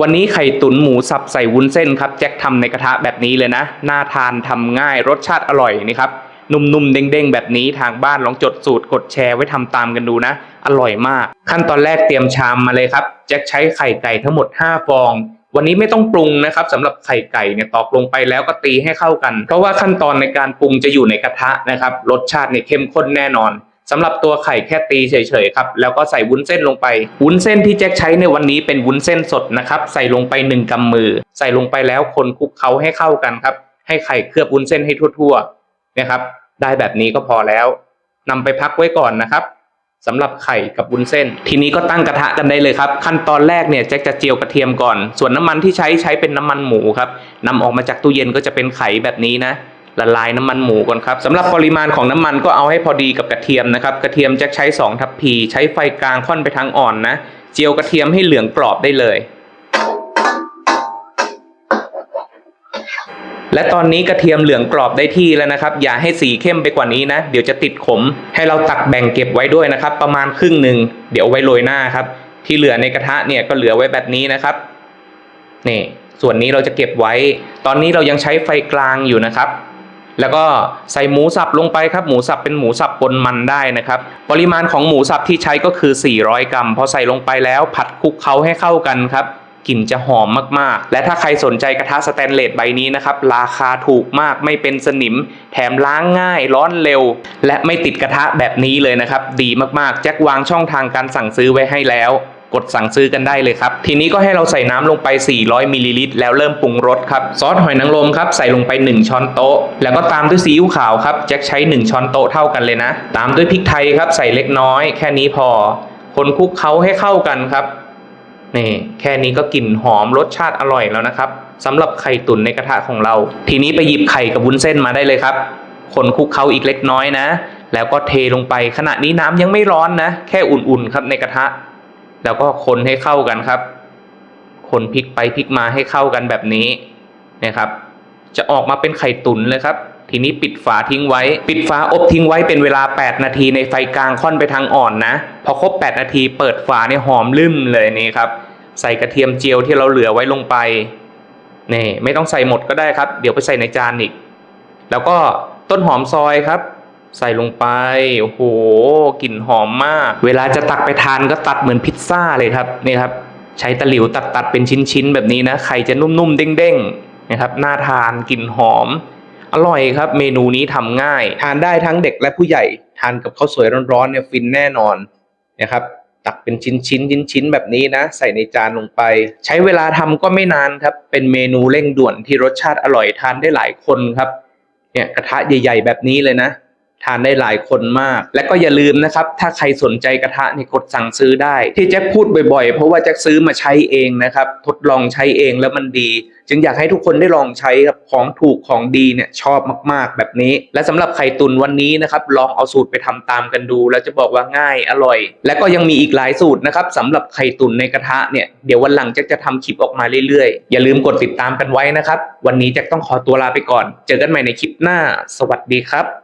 วันนี้ไข่ตุ๋นหมูสับใส่วุ้นเส้นครับแจ็คทำในกระทะแบบนี้เลยนะน่าทานทำง่ายรสชาติอร่อยนี่ครับนุ่มๆเด้งๆแบบนี้ทางบ้านลองจดสูตรกดแชร์ไว้ทำตามกันดูนะ อร่อยมาก ขั้นตอนแรกเตรียมชามมาเลยครับแจ็คใช้ไข่ไก่ทั้งหมด 5 ฟอง วันนี้ไม่ต้องปรุงนะครับสำหรับไข่ไก่เนี่ยตอกลงไปแล้วก็ตีให้เข้ากัน เพราะว่าขั้นตอนในการปรุงจะอยู่ในกระทะนะครับรสชาติเนี่ยเข้มข้นแน่นอน สำหรับตัวไข่แค่ตีเฉยๆครับแล้วก็ใส่วุ้นเส้นลงไป วุ้นเส้นที่แจ็คใช้ในวันนี้เป็นวุ้นเส้นสดนะครับ ใส่ลงไปหนึ่งกำมือ ใส่ลงไปแล้วคนคลุกเคล้าให้เข้ากันครับ ให้ไข่เคลือบวุ้นเส้นให้ทั่วๆนะครับ ได้แบบนี้ก็พอแล้วนำไปพักไว้ก่อนนะครับสำหรับไข่กับวุ้นเส้น ทีนี้ก็ตั้งกระทะกันได้เลยครับ ขั้นตอนแรกเนี่ยแจ็คจะเจียวกระเทียมก่อน ส่วนน้ำมันที่ใช้ใช้เป็นน้ำมันหมูครับนำออกมาจากตู้เย็นก็จะเป็นไข่แบบนี้นะ ละลายน้ำมันหมูก่อนครับสำหรับปริมาณของน้ำมันก็เอาให้พอดีกับกระเทียมนะครับกระเทียมจะใช้ 2 ทัพพี ใช้ไฟกลางค่อนไปทางอ่อนนะเจียวกระเทียมให้เหลืองกรอบได้เลย และตอนนี้กระเทียมเหลืองกรอบได้ที่แล้วนะครับ อย่าให้สีเข้มไปกว่านี้นะ เดี๋ยวจะติดขม ให้เราตักแบ่งเก็บไว้ด้วยนะครับ ประมาณครึ่งหนึ่งเดี๋ยวไว้โรยหน้าครับ ที่เหลือในกระทะเนี่ยก็เหลือไว้แบบนี้นะครับนี่ส่วนนี้เราจะเก็บไว้ ตอนนี้เรายังใช้ไฟกลางอยู่นะครับ แล้วก็ใส่หมูสับลงไปครับหมูสับเป็นหมูสับปนมันได้นะครับ ปริมาณของหมูสับที่ใช้ก็คือ 400 กรัมพอใส่ลงไปแล้วผัดคลุกเคล้าให้เข้ากันครับกลิ่นจะหอมมากๆ และถ้าใครสนใจกระทะสแตนเลสใบนี้นะครับ ราคาถูกมากไม่เป็นสนิม แถมล้างง่ายร้อนเร็ว และไม่ติดกระทะแบบนี้เลยนะครับ ดีมากๆ แจ็ควางช่องทางการสั่งซื้อไว้ให้แล้ว กดสั่งซื้อกันได้เลยครับ ทีนี้ก็ให้เราใส่น้ำลงไป 400มิลลิลิตรแล้วเริ่มปรุงรสครับซอสหอยนางรมครับใส่ลงไป 1 ช้อนโต๊ะ แล้วก็ตามด้วยซีอิ๊วขาวครับแจ็คใช้ 1 ช้อนโต๊ะเท่ากันเลยนะ ตามด้วยพริกไทยครับใส่เล็กน้อย แค่นี้พอ คนคลุกเคล้าให้เข้ากันครับนี่แค่นี้ก็กลิ่นหอมรสชาติอร่อยแล้วนะครับสำหรับไข่ตุ๋นในกระทะของเรา ทีนี้ไปหยิบไข่กับวุ้นเส้นมาได้เลยครับ คนคลุกเคล้าอีกเล็กน้อยนะ แล้วก็เทลงไปขณะนี้น้ำยังไม่ร้อนนะ แค่อุ่นๆครับในกระทะ แล้วก็คนให้เข้ากันครับ คนพลิกไปพลิกมาให้เข้ากันแบบนี้นะครับ จะออกมาเป็นไข่ตุ๋นเลยครับ ทีนี้ปิดฝาทิ้งไว้ ปิดฝาอบทิ้งไว้เป็นเวลา 8 นาทีในไฟกลางค่อนไปทางอ่อนนะ พอครบ 8 นาทีเปิดฝาเนี่ยหอมลืมเลยนี่ครับ ใส่กระเทียมเจียวที่เราเหลือไว้ลงไปนี่ไม่ต้องใส่หมดก็ได้ครับ เดี๋ยวไปใส่ในจานอีก แล้วก็ต้นหอมซอยครับ ใส่ลงไป โอ้โหกลิ่นหอมมาก เวลาจะตักไปทานก็ตัดเหมือนพิซซ่าเลยครับนี่ครับ ใช้ตะหลิวตัดตัดเป็นชิ้นๆแบบนี้นะไข่จะนุ่มๆเด้งๆนะครับน่าทานกลิ่นหอม อร่อยครับ เมนูนี้ทำง่าย ทานได้ทั้งเด็กและผู้ใหญ่ ทานกับข้าวสวยร้อนๆเนี่ยฟินแน่นอนนะครับตักเป็นชิ้นชิ้นชิ้นชิ้นๆแบบนี้นะ ใส่ในจานลงไป ใช้เวลาทำก็ไม่นานครับ เป็นเมนูเร่งด่วนที่รสชาติอร่อยทานได้หลายคนครับเนี่ยกระทะใหญ่ ๆ แบบนี้เลยนะ ทานได้หลายคนมาก และก็อย่าลืมนะครับ ถ้าใครสนใจกระทะนี่กดสั่งซื้อได้ ที่แจ็คพูดบ่อยๆ เพราะว่าแจ็คซื้อมาใช้เองนะครับ ทดลองใช้เองแล้วมันดี จึงอยากให้ทุกคนได้ลองใช้ครับของถูกของดีเนี่ยชอบมากๆแบบนี้ และสำหรับไข่ตุนวันนี้นะครับลองเอาสูตรไปทำตามกันดู แล้วจะบอกว่าง่ายอร่อย และก็ยังมีอีกหลายสูตรนะครับสำหรับไข่ตุนในกระทะเนี่ยเดี๋ยววันหลังแจ็คจะทำคลิปออกมาเรื่อยๆ อย่าลืมกดติดตามกันไว้นะครับ วันนี้แจ็คต้องขอตัวลาไปก่อน เจอกันใหม่ในคลิปหน้า สวัสดีครับ